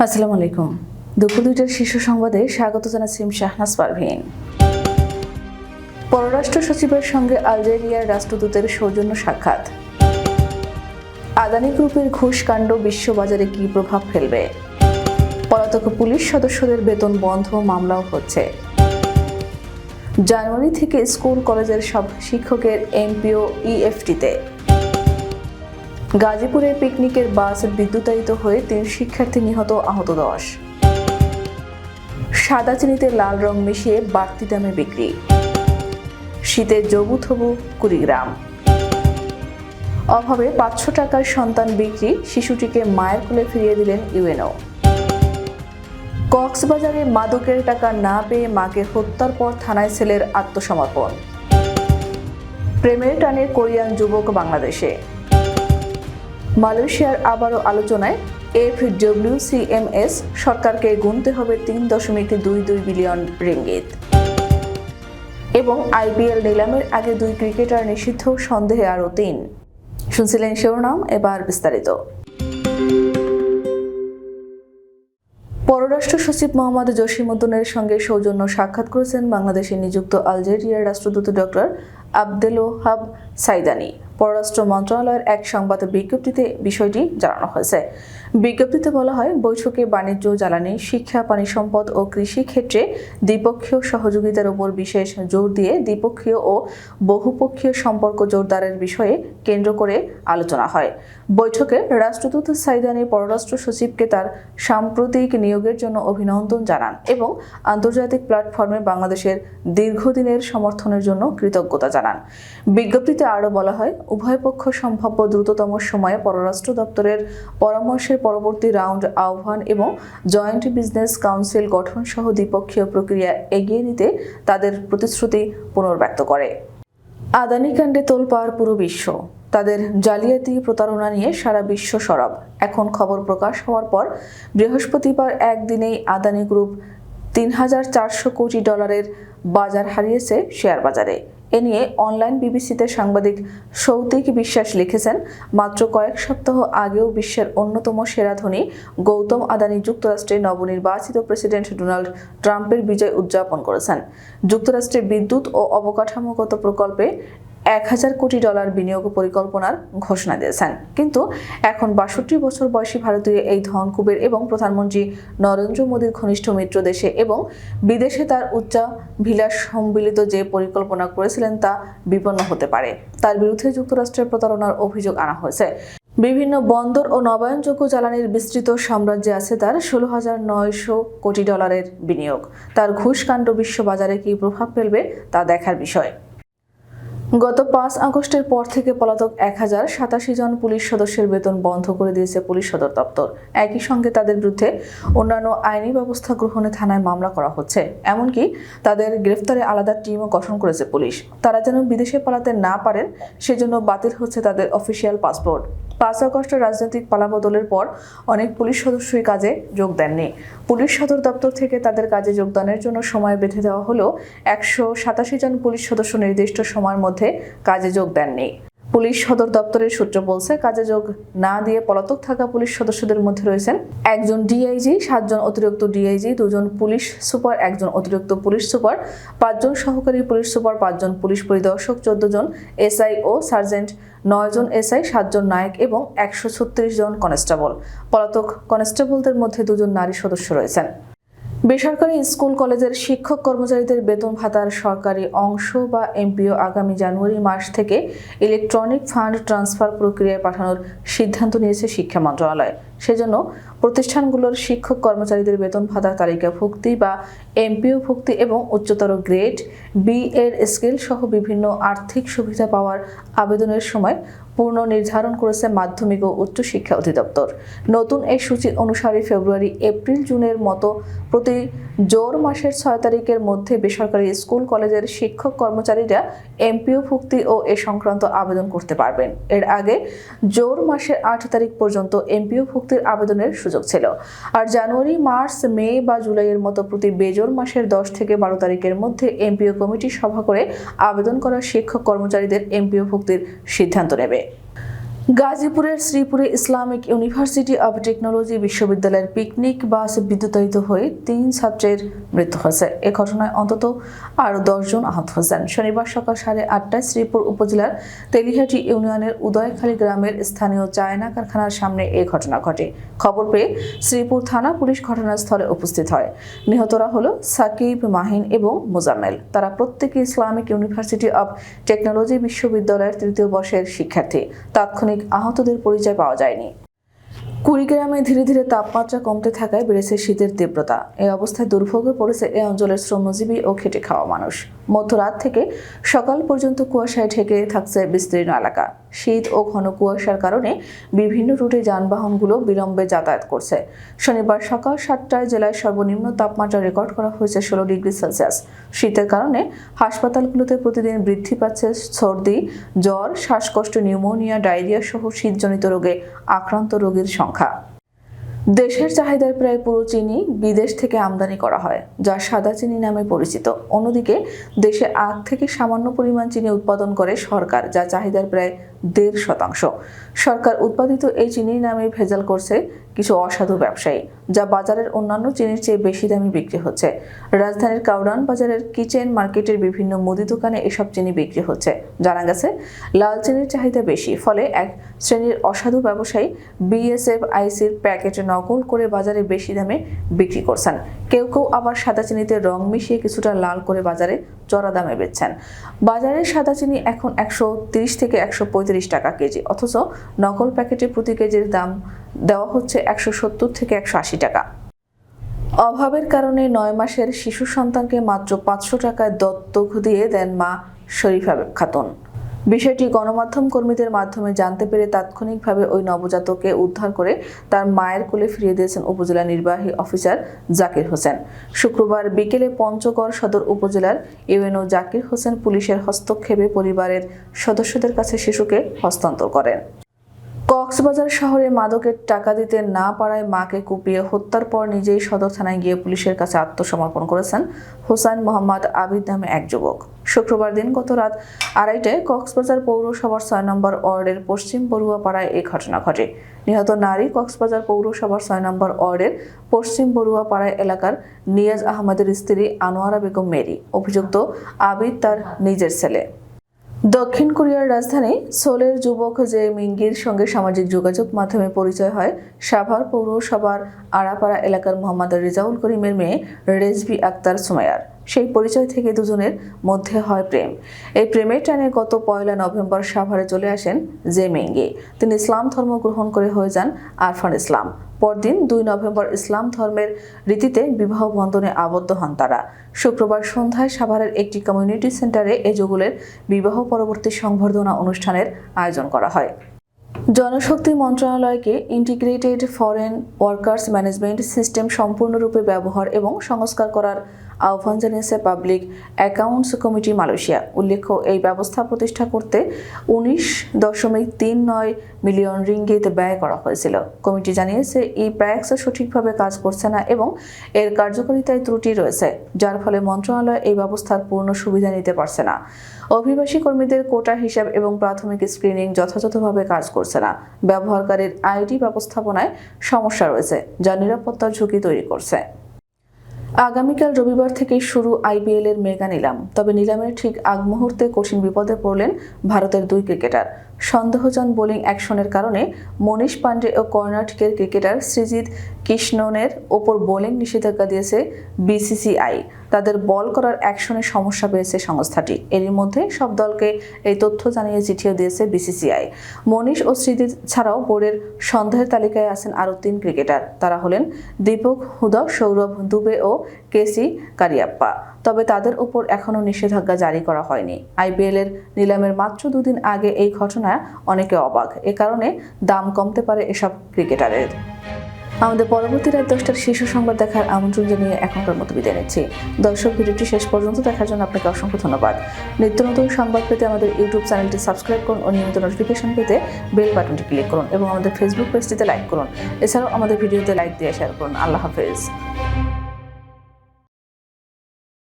আসসালামু আলাইকুম। দুপুর দুইটার শীর্ষ সংবাদে স্বাগত জানাচ্ছি শাহনাজ পারভিন। পররাষ্ট্র সচিবের সঙ্গে আলজেরিয়ার রাষ্ট্রদূতের সৌজন্য সাক্ষাৎ। আদানি গ্রুপের ঘুষকাণ্ড বিশ্ববাজারে কী প্রভাব ফেলবে? পলাতক পুলিশ সদস্যদের বেতন বন্ধ, মামলাও হচ্ছে। জানুয়ারি থেকে স্কুল, কলেজের সব শিক্ষকের এমপিও, ইএফটিতে। গাজীপুরে পিকনিকের বাস বিদ্যুতায়িত হয়ে তিন শিক্ষার্থী নিহত আহত দশ। সাদা চিনিতে লাল রং মিশিয়ে বাড়তি দামে বিক্রি। শীতে জবুথবু, কুড়িগ্রাম। অভাবে পাঁচশো টাকার সন্তান বিক্রি, শিশুটিকে মায়ের কোলে ফিরিয়ে দিলেন ইউএনও। কক্সবাজারে মাদকের টাকা না পেয়ে মাকে হত্যার পর থানায় ছেলের আত্মসমর্পণ। প্রেমের টানে কোরিয়ান যুবক বাংলাদেশে। মালয়েশিয়ার আবারও আলোচনায় এফডব্লিউসিএমএস সরকারকে গুনতে হবে তিন দশমিক দুই দুই বিলিয়ন রিঙ্গিত। এবং আইপিএল নিলামের আগে দুই ক্রিকেটার নিষিদ্ধ, সন্দেহে আরও তিন। শুনছিলেন শিরোনাম, এবার বিস্তারিত। পররাষ্ট্র সচিব মোহাম্মদ জসিমুদ্দিনের সঙ্গে সৌজন্য সাক্ষাৎ করেছেন বাংলাদেশে নিযুক্ত আলজেরিয়ার রাষ্ট্রদূত ডক্টর আবদেল ওহাব সাইদানি। পররাষ্ট্র মন্ত্রণালয়ের এক সংবাদ বিজ্ঞপ্তিতে বিষয়টি জানানো হয়েছে। বিজ্ঞপ্তিতে বলা হয়, বৈঠকে বাণিজ্য, জ্বালানি, শিক্ষা, পানি সম্পদ ও কৃষি ক্ষেত্রে দ্বিপক্ষীয় সহযোগিতার উপর বিশেষ জোর দিয়ে দ্বিপক্ষীয় ও বহুপক্ষীয় সম্পর্ক জোরদারের বিষয়ে কেন্দ্র করে আলোচনা হয়। বৈঠকে রাষ্ট্রদূত সাইদানি পররাষ্ট্র সচিবকে তার সাম্প্রতিক নিয়োগের জন্য অভিনন্দন জানান এবং আন্তর্জাতিক প্ল্যাটফর্মে বাংলাদেশের দীর্ঘদিনের সমর্থনের জন্য কৃতজ্ঞতা জানান। বিজ্ঞপ্তিতে আরও বলা হয়, উভয় পক্ষ সম্ভাব্য দ্রুততম সময়ে পররাষ্ট্র দপ্তরের পরামর্শের পরবর্তী রাউন্ড আহ্বান এবং জয়েন্ট বিজনেস কাউন্সিল গঠন সহ দ্বিপক্ষীয় প্রক্রিয়া এগিয়ে নিতে তাদের প্রতিশ্রুতি পুনর্ব্যক্ত করে। আদানি কাণ্ডে তোলপাড় পুরো বিশ্ব। তাদের জালিয়াতি প্রতারণা নিয়ে সারা বিশ্ব সরব। এখন খবর প্রকাশ হওয়ার পর বৃহস্পতিবার একদিনেই আদানি গ্রুপ তিন হাজার চারশো কোটি ডলারের বাজার হারিয়েছে শেয়ার বাজারে এ নিয়ে অনলাইন বিবিসিতে সাংবাদিক সৌতিক বিশ্বাস লিখেছেন, মাত্র কয়েক সপ্তাহ আগেও বিশ্বের অন্যতম সেরা ধনী গৌতম আদানি যুক্তরাষ্ট্রের নবনির্বাচিত প্রেসিডেন্ট ডোনাল্ড ট্রাম্পের বিজয় উদযাপন করেছেন। যুক্তরাষ্ট্রে বিদ্যুৎ ও অবকাঠামোগত প্রকল্পে এক হাজার কোটি ডলার বিনিয়োগ পরিকল্পনার ঘোষণা দিয়েছেন। কিন্তু এখন বাষট্টি বছর বয়সী ভারতীয় এই ধনকুবের এবং প্রধানমন্ত্রী নরেন্দ্র মোদীর ঘনিষ্ঠ মিত্র দেশে এবং বিদেশে তার উচ্চাভিলাষ সম্মিলিত যে পরিকল্পনা করেছিলেন তা বিপন্ন হতে পারে। তার বিরুদ্ধে যুক্তরাষ্ট্রের প্রতারণার অভিযোগ আনা হয়েছে। বিভিন্ন বন্দর ও নবায়নযোগ্য জ্বালানির বিস্তৃত সাম্রাজ্যে আছে তার ষোলো হাজার নয়শো কোটি ডলারের বিনিয়োগ। তার ঘুষকাণ্ড বিশ্ববাজারে কী প্রভাব ফেলবে তা দেখার বিষয়। গত পাঁচ আগস্টের পর থেকে পলাতক এক হাজার সাতাশি জন পুলিশ সদস্যের বেতন বন্ধ করে দিয়েছে পুলিশ সদর দপ্তর। একই সঙ্গে তাদের বিরুদ্ধে অন্যান্য আইনি ব্যবস্থা গ্রহণে থানায় মামলা করা হচ্ছে। এমনকি তাদের গ্রেফতারে আলাদা টিমও গঠন করেছে পুলিশ। তারা যেন বিদেশে পালাতে না পারেন, সেজন্য বাতিল হচ্ছে তাদের অফিসিয়াল পাসপোর্ট। পাঁচ অগস্ট রাজনৈতিক পালাবদলের পর অনেক পুলিশ সদস্যই কাজে যোগ দেননি। পুলিশ সদর দপ্তর থেকে তাদের কাজে যোগদানের জন্য সময় বেঁধে দেওয়া হলেও একশো সাতাশি জন পুলিশ সদস্য নির্দিষ্ট সময়ের মধ্যে কাজে যোগ দেননি। পুলিশ সদর দপ্তরের সূত্র বলছে, কাজে যোগ না দিয়ে পলাতক থাকা পুলিশ সদস্যদের মধ্যে রয়েছেন একজন ডিআইজি, সাতজন অতিরিক্ত ডিআইজি, দুজন পুলিশ সুপার, একজন অতিরিক্ত পুলিশ সুপার, পাঁচজন সহকারী পুলিশ সুপার, পাঁচজন পুলিশ পরিদর্শক চোদ্দ জন এসআই ও সার্জেন্ট নয় জন এসআই, সাতজন নায়ক এবং একশো ছত্রিশ জন কনস্টেবল। পলাতক কনস্টেবলদের মধ্যে দুজন নারী সদস্য রয়েছেন। বেসরকারি স্কুল কলেজের শিক্ষক কর্মচারীদের বেতন ভাতার সরকারি অংশ বা এমপিও আগামী জানুয়ারি মাস থেকে ইলেকট্রনিক ফান্ড ট্রান্সফার প্রক্রিয়ায় পাঠানোর সিদ্ধান্ত নিয়েছে শিক্ষা মন্ত্রণালয়। সেজন্য প্রতিষ্ঠানগুলোর শিক্ষক কর্মচারীদের বেতন ভাতার তালিকা ভুক্তি বা এমপিও ভুক্তি এবং উচ্চতর গ্রেড, বি এর স্কেল সহ বিভিন্ন আর্থিক সুবিধা পাওয়ার আবেদনের সময় পূর্ণ নির্ধারণ করেছে মাধ্যমিক ও উচ্চ শিক্ষা অধিদপ্তর। নতুন এই সূচি অনুসারে ফেব্রুয়ারি, এপ্রিল, জুনের মতো প্রতি জোর মাসের ছয় তারিখের মধ্যে বেসরকারি স্কুল কলেজের শিক্ষক কর্মচারীরা এমপিও ভুক্তি ও এ সংক্রান্ত আবেদন করতে পারবেন। এর আগে জোর মাসের আট তারিখ পর্যন্ত এমপিও ভুক্তির আবেদনের সুযোগ ছিল। আর জানুয়ারি, মার্চ, মে বা জুলাইয়ের মতো প্রতি বেজোর মাসের দশ থেকে বারো তারিখের মধ্যে এমপিও কমিটি সভা করে আবেদন করা শিক্ষক কর্মচারীদের এমপিও ভুক্তির সিদ্ধান্ত নেবে। গাজীপুরের শ্রীপুরে ইসলামিক ইউনিভার্সিটি অব টেকনোলজি বিশ্ববিদ্যালয়ের পিকনিক বাস বিদ্যুতায়িত হয়ে তিন ছাত্রের মৃত্যু হয়েছে। এ ঘটনায় অন্তত আরও দশজন আহত হয়েছেন। শনিবার সকাল সাড়ে আটটায় শ্রীপুর উপজেলার তেলিহাটি ইউনিয়নের উদয়খালী গ্রামের স্থানীয় চায়না কারখানার সামনে এ ঘটনা ঘটে। খবর পেয়ে শ্রীপুর থানা পুলিশ ঘটনাস্থলে উপস্থিত হয়। নিহতরা হল সাকিব, মাহিন এবং মোজাম্মেল। তারা প্রত্যেকে ইসলামিক ইউনিভার্সিটি অব টেকনোলজি বিশ্ববিদ্যালয়ের তৃতীয় বর্ষের শিক্ষার্থী। তাৎক্ষণিক আহতদের পরিচয় পাওয়া যায়নি। কুড়িগ্রামে ধীরে ধীরে তাপমাত্রা কমতে থাকায় বেড়েছে শীতের তীব্রতা। এই অবস্থায় দুর্ভোগে পড়েছে এ অঞ্চলের শ্রমজীবী ও খেটে খাওয়া মানুষ। মধ্যরাত থেকে সকাল পর্যন্ত কুয়াশায় ঢেকে থাকছে বিস্তীর্ণ এলাকা। শীত ও ঘন কুয়াশার কারণে বিভিন্ন রুটে যানবাহনগুলো বিলম্বে যাতায়াত করছে। শনিবার সকাল সাতটায় জেলায় সর্বনিম্ন তাপমাত্রা রেকর্ড করা হয়েছে ষোলো ডিগ্রি সেলসিয়াস। শীতের কারণে হাসপাতালগুলোতে প্রতিদিন বৃদ্ধি পাচ্ছে সর্দি, জ্বর, শ্বাসকষ্ট, নিউমোনিয়া, ডায়রিয়া সহ শীতজনিত রোগে আক্রান্ত রোগীর সংখ্যা। দেশের চাহিদার প্রায় পুরো চিনি বিদেশ থেকে আমদানি করা হয়, যা সাদা চিনি নামে পরিচিত। অন্যদিকে দেশে আখ থেকে সামান্য পরিমাণ চিনি উৎপাদন করে সরকার, যা চাহিদার প্রায় দেড় শতাংশ। সরকার উৎপাদিত এই চিনির নামে ভেজাল করছে কিছু অসাধু ব্যবসায়ী, যা বাজারের অন্যান্য চিনির চেয়ে বেশি দামে বিক্রি হচ্ছে। রাজধানীর কাউরান বাজারের কিচেন মার্কেটের বিভিন্ন মুদি দোকানে এসব চিনি বিক্রি হচ্ছে। জানা গেছে, লাল চিনির চাহিদা বেশি, ফলে এক শ্রেণির অসাধু ব্যবসায়ী বিএসএফ আইসির প্যাকেটে নকল করে বাজারে বেশি দামে বিক্রি করছেন। কেউ কেউ আবার সাদা চিনিতে রং মিশিয়ে কিছুটা লাল করে বাজারে চড়া দামে বেচছেন। বাজারে সাদা চিনি এখন একশো থেকে একশো পঁয়ত্রিশ টাকা কেজি, অথচ নকল প্যাকেটে প্রতি কেজির দাম দেওয়া হচ্ছে একশো সত্তর থেকে একশো আশি টাকা। অভাবের কারণে নয় মাসের শিশু সন্তানকে মাত্র পাঁচশো টাকায় দত্তক দিয়ে দেন মা শরীফা খাতুন। বিষয়টি গণমাধ্যম কর্মীদের মাধ্যমে জানতে পেরে তাৎক্ষণিকভাবে ওই নবজাতককে উদ্ধার করে তার মায়ের কোলে ফিরিয়ে দিয়েছেন উপজেলা নির্বাহী অফিসার জাকির হোসেন। শুক্রবার বিকেলে পঞ্চগড় সদর উপজেলার ইউএনও জাকির হোসেন পুলিশের হস্তক্ষেপে পরিবারের সদস্যদের কাছে শিশুকে হস্তান্তর করেন। কক্সবাজার শহরে মাদকের টাকা দিতে না পারায় মাকে কুপিয়ে হত্যার পর নিজেই সদর থানায় গিয়ে পুলিশের কাছে আত্মসমর্পণ করেছেন হোসাইন মোহাম্মদ আবিদ নামে এক যুবক। শুক্রবার দিন গত রাত আড়াইটায় কক্সবাজার পৌরসভার ছয় নম্বর ওয়ার্ডের পশ্চিম বড়ুয়া পাড়ায় এই ঘটনা ঘটে। নিহত নারী কক্সবাজার পৌরসভার ছয় নম্বর ওয়ার্ডের পশ্চিম বড়ুয়াপাড়ায় এলাকার নিয়াজ আহমদের স্ত্রী আনোয়ারা বেগম মেরি। অভিযুক্ত আবিদ তার নিজের ছেলে। দক্ষিণ কোরিয়ার রাজধানী সোলের যুবক জে মিঙ্গির সঙ্গে সামাজিক যোগাযোগ মাধ্যমে পরিচয় হয়, সাভার পৌরসভার আড়াপাড়া এলাকার মোহাম্মদ রেজাউল করিমের মেয়ে রেজবি আক্তার সুমায়ার সেই পরিচয় থেকে দুজনের মধ্যে হয় প্রেম। এই প্রেমের টানে গত পয়লা নভেম্বর সাভারে চলে আসেন জে মেঙ্গি। তিনি ইসলাম ধর্ম গ্রহণ করে হয়ে যান আরফান ইসলাম। পরদিন দুই নভেম্বর ইসলাম ধর্মের রীতিতে বিবাহ বন্ধনে আবদ্ধ হন তারা। শুক্রবার সন্ধ্যায় সাভারের একটি কমিউনিটি সেন্টারে এ যুগলের বিবাহ পরবর্তী সংবর্ধনা অনুষ্ঠানের আয়োজন করা হয়। জনশক্তি মন্ত্রণালয়কে integrated foreign workers management system সম্পূর্ণরূপে ব্যবহার এবং সংস্কার করার আহ্বান জানিয়েছে পাবলিক অ্যাকাউন্টস কমিটি মালয়েশিয়া। উল্লেখ্য, এই ব্যবস্থা প্রতিষ্ঠা করতে উনিশ দশমিক তিন নয় মিলিয়ন রিঙ্গিত ব্যয় করা হয়েছিল। কমিটি জানিয়েছে, ই প্যাক্স সঠিকভাবে কাজ করছে না এবং এর কার্যকারিতায় ত্রুটি রয়েছে, যার ফলে মন্ত্রণালয় এই ব্যবস্থার পূর্ণ সুবিধা নিতে পারছে না। অভিবাসী কর্মীদের কোটা হিসাব এবং প্রাথমিক স্ক্রিনিং যথাযথভাবে কাজ করছে না। ব্যবহারকারীর আইডি ব্যবস্থাপনায় সমস্যা রয়েছে, যা নিরাপত্তার ঝুঁকি তৈরি করছে। আগামীকাল রবিবার থেকে শুরু আইপিএল এর মেগা নিলাম। তবে নিলামের ঠিক আগ মুহূর্তে কঠিন বিপদে পড়লেন ভারতের দুই ক্রিকেটার। সন্দেহজন বোলিং অ্যাকশনের কারণে মনীষ পাণ্ডে ও কর্ণাটকের ক্রিকেটার সৃজিত কৃষ্ণনের ওপর বোলিং নিষেধাজ্ঞা দিয়েছে বিসিসিআই। তাদের বল করার অ্যাকশনে সমস্যা পেয়েছে সংস্থাটি। এরই মধ্যে সব দলকে এই তথ্য জানিয়ে চিঠিও দিয়েছে বিসিসিআই। মনীষ ও সৃজিত ছাড়াও বোর্ডের সন্দেহের তালিকায় আছেন আরও তিন ক্রিকেটার। তারা হলেন দীপক হুদা, সৌরভ দুবে ও কেসি কারিয়াপ্পা। তবে তাদের উপর এখনও নিষেধাজ্ঞা জারি করা হয়নি। আইপিএল এর নিলামের মাত্র দুদিন আগে এই ঘটনা অনেকে অবাক। এ কারণে দাম কমতে পারে এসব ক্রিকেটারের। আমাদের পরবর্তী রাত দশটার শীর্ষ সংবাদ দেখার আমন্ত্রণ জানিয়ে এখনকার মতো বিদায় নিচ্ছি। দর্শক, ভিডিওটি শেষ পর্যন্ত দেখার জন্য আপনাকে অসংখ্য ধন্যবাদ। নিত্য নতুন সংবাদ পেতে আমাদের ইউটিউব চ্যানেলটি সাবস্ক্রাইব করুন ও নিয়মিত নোটিফিকেশন পেতে বেল বাটনটি ক্লিক করুন এবং আমাদের ফেসবুক পেজটিতে লাইক করুন। এছাড়াও আমাদের ভিডিওতে লাইক দিয়ে শেয়ার করুন। আল্লাহ হাফেজ।